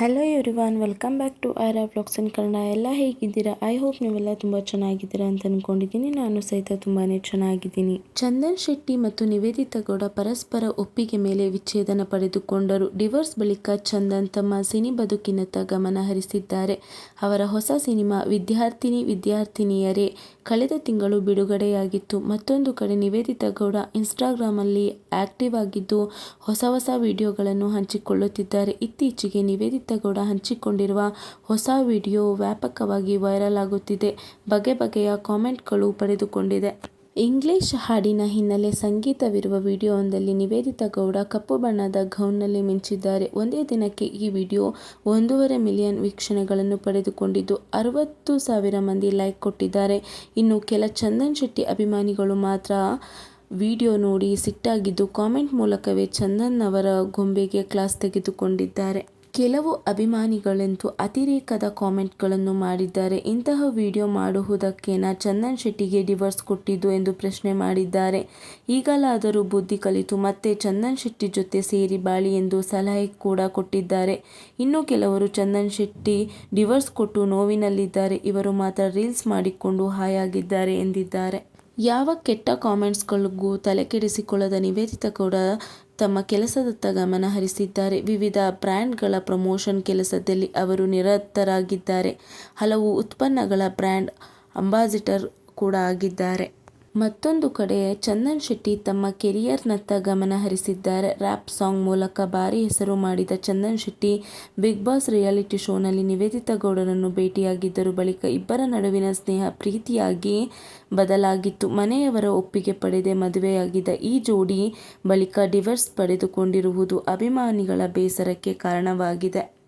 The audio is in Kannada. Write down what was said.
Hello everyone welcome back to Aira blogs in Kannada ಎಲ್ಲ ಹೇಗಿದ್ದೀರಾ? ಐ ಹೋಪ್ ನೀವೆಲ್ಲ ತುಂಬ ಚೆನ್ನಾಗಿದ್ದೀರಾ ಅಂತ ಅಂದ್ಕೊಂಡಿದ್ದೀನಿ ನಾನು ಸಹಿತ ತುಂಬಾ ಚೆನ್ನಾಗಿದ್ದೀನಿ. ಚಂದನ್ ಶೆಟ್ಟಿ ಮತ್ತು ನಿವೇದಿತಾ ಗೌಡ ಪರಸ್ಪರ ಒಪ್ಪಿಗೆ ಮೇಲೆ ವಿಚ್ಛೇದನ ಪಡೆದುಕೊಂಡರು. ಡಿವೋರ್ಸ್ ಬಳಿಕ ಚಂದನ್ ತಮ್ಮ ಸಿನಿ ಬದುಕಿನತ್ತ ಗಮನ ಹರಿಸಿದ್ದಾರೆ ಅವರ ಹೊಸ ಸಿನಿಮಾ ವಿದ್ಯಾರ್ಥಿನಿ ವಿದ್ಯಾರ್ಥಿನಿಯರೇ ಕಳೆದ ತಿಂಗಳು ಬಿಡುಗಡೆಯಾಗಿತ್ತು. ಮತ್ತೊಂದು ಕಡೆ ನಿವೇದಿತಾ ಗೌಡ ಇನ್ಸ್ಟಾಗ್ರಾಮಲ್ಲಿ ಆಕ್ಟಿವ್ ಆಗಿದ್ದು ಹೊಸ ಹೊಸ ವಿಡಿಯೋಗಳನ್ನು ಹಂಚಿಕೊಳ್ಳುತ್ತಿದ್ದಾರೆ. ಇತ್ತೀಚೆಗೆ ನಿವೇದಿತಾ ಗೌಡ ಹಂಚಿಕೊಂಡಿರುವ ಹೊಸ ವಿಡಿಯೋ ವ್ಯಾಪಕವಾಗಿ ವೈರಲ್ ಆಗುತ್ತಿದೆ. ಬಗೆ ಬಗೆಯ ಕಾಮೆಂಟ್ಗಳು ಪಡೆದುಕೊಂಡಿದೆ. ಇಂಗ್ಲಿಷ್ ಹಾಡಿನ ಹಿನ್ನೆಲೆ ಸಂಗೀತವಿರುವ ವಿಡಿಯೋವೊಂದಲ್ಲಿ ನಿವೇದಿತಾ ಗೌಡ ಕಪ್ಪು ಬಣ್ಣದ ಗೌನ್ನಲ್ಲಿ ಮಿಂಚಿದ್ದಾರೆ. ಒಂದೇ ದಿನಕ್ಕೆ ಈ ವಿಡಿಯೋ ಒಂದೂವರೆ ಮಿಲಿಯನ್ ವೀಕ್ಷಣೆಗಳನ್ನು ಪಡೆದುಕೊಂಡಿದ್ದು ಅರವತ್ತು ಸಾವಿರ ಮಂದಿ ಲೈಕ್ ಕೊಟ್ಟಿದ್ದಾರೆ. ಇನ್ನು ಕೆಲ ಚಂದನ್ ಶೆಟ್ಟಿ ಅಭಿಮಾನಿಗಳು ಮಾತ್ರ ವಿಡಿಯೋ ನೋಡಿ ಸಿಟ್ಟಾಗಿದ್ದು ಕಾಮೆಂಟ್ ಮೂಲಕವೇ ಚಂದನ್ ಅವರ ಗೊಂಬೆಗೆ ಕ್ಲಾಸ್ ತೆಗೆದುಕೊಂಡಿದ್ದಾರೆ. ಕೆಲವು ಅಭಿಮಾನಿಗಳಂತೂ ಅತಿರೇಕದ ಕಾಮೆಂಟ್ಗಳನ್ನು ಮಾಡಿದ್ದಾರೆ. ಇಂತಹ ವಿಡಿಯೋ ಮಾಡುವುದಕ್ಕೇನಾ ಚಂದನ್ ಶೆಟ್ಟಿಗೆ ಡಿವೋರ್ಸ್ ಕೊಟ್ಟಿದ್ದು ಎಂದು ಪ್ರಶ್ನೆ ಮಾಡಿದ್ದಾರೆ. ಈಗಲಾದರೂ ಬುದ್ಧಿ ಕಲಿತು ಮತ್ತೆ ಚಂದನ್ ಶೆಟ್ಟಿ ಜೊತೆ ಸೇರಿ ಬಾಳಿ ಎಂದು ಸಲಹೆ ಕೂಡ ಕೊಟ್ಟಿದ್ದಾರೆ. ಇನ್ನು ಕೆಲವರು ಚಂದನ್ ಶೆಟ್ಟಿ ಡಿವರ್ಸ್ ಕೊಟ್ಟು ನೋವಿನಲ್ಲಿದ್ದಾರೆ. ಇವರು ಮಾತ್ರ ರೀಲ್ಸ್ ಮಾಡಿಕೊಂಡು ಹಾಯಾಗಿದ್ದಾರೆ ಎಂದಿದ್ದಾರೆ. ಯಾವ ಕೆಟ್ಟ ಕಾಮೆಂಟ್ಸ್ಗಳಿಗೂ ತಲೆಕೆಡಿಸಿಕೊಳ್ಳದ ನಿವೇದಿತ ಕೂಡ ತಮ್ಮ ಕೆಲಸದತ್ತ ಗಮನ ಹರಿಸಿದ್ದಾರೆ. ವಿವಿಧ ಬ್ರ್ಯಾಂಡ್ಗಳ ಪ್ರಮೋಷನ್ ಕೆಲಸದಲ್ಲಿ ಅವರು ನಿರತರಾಗಿದ್ದಾರೆ. ಹಲವು ಉತ್ಪನ್ನಗಳ ಬ್ರ್ಯಾಂಡ್ ಅಂಬಾಸಿಡರ್ ಕೂಡ ಆಗಿದ್ದಾರೆ. ಮತ್ತೊಂದು ಕಡೆ, ಚಂದನ್ ಶೆಟ್ಟಿ ತಮ್ಮ ಕೆರಿಯರ್ನತ್ತ ಗಮನ ಹರಿಸಿದ್ದಾರೆ. ರ್ಯಾಪ್ ಸಾಂಗ್ ಮೂಲಕ ಭಾರಿ ಹೆಸರು ಮಾಡಿದ Chandan Shetty, Bigg Boss reality ಶೋನಲ್ಲಿ ನಿವೇದಿತಾ ಗೌಡರನ್ನು ಭೇಟಿಯಾಗಿದ್ದರು ಬಳಿಕ ಇಬ್ಬರ ನಡುವಿನ ಸ್ನೇಹ ಪ್ರೀತಿಯಾಗಿ ಬದಲಾಗಿತ್ತು. ಮನೆಯವರ ಒಪ್ಪಿಗೆ ಪಡೆದೇ ಮದುವೆಯಾಗಿದ್ದ ಈ ಜೋಡಿ ಬಳಿಕ ಡಿವರ್ಸ್ ಪಡೆದುಕೊಂಡಿರುವುದು ಅಭಿಮಾನಿಗಳ ಬೇಸರಕ್ಕೆ ಕಾರಣವಾಗಿದೆ.